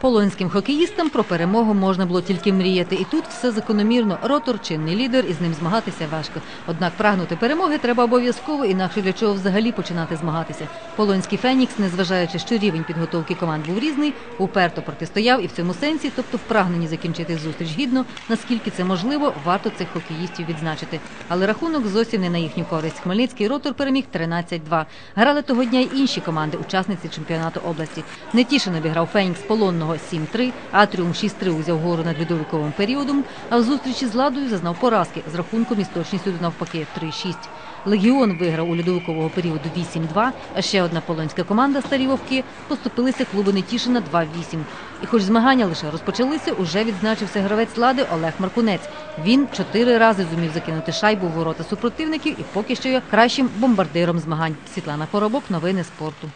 Полонським хокеїстам про перемогу можна було тільки мріяти, і тут все закономірно. Ротор чинний лідер, і з ним змагатися важко. Однак прагнути перемоги треба обов'язково, інакше для чого взагалі починати змагатися. Полонський Фенікс, незважаючи, що рівень підготовки команд був різний, уперто протистояв і в цьому сенсі, тобто в прагненні закінчити зустріч гідно, наскільки це можливо, варто цих хокеїстів відзначити. Але рахунок зовсім не на їхню користь. Хмельницький ротор переміг 13-2. Грали того дня й інші команди, учасниці чемпіонату області. Нетішин обіграв Фенікс Полонного 7-3, Атріум 6-3 узяв гору над льодовиковим періодом, а в зустрічі з Ладою зазнав поразки з рахунком із точністю навпаки 3-6. Легіон виграв у льодовикового періоду 8-2, а ще одна полонська команда Старі Вовки поступилися клубу Нетішина 2-8. І хоч змагання лише розпочалися, уже відзначився гравець Лади Олег Маркунець. Він чотири рази зумів закинути шайбу в ворота супротивників і поки що є кращим бомбардиром змагань. Світлана Поробок, новини спорту.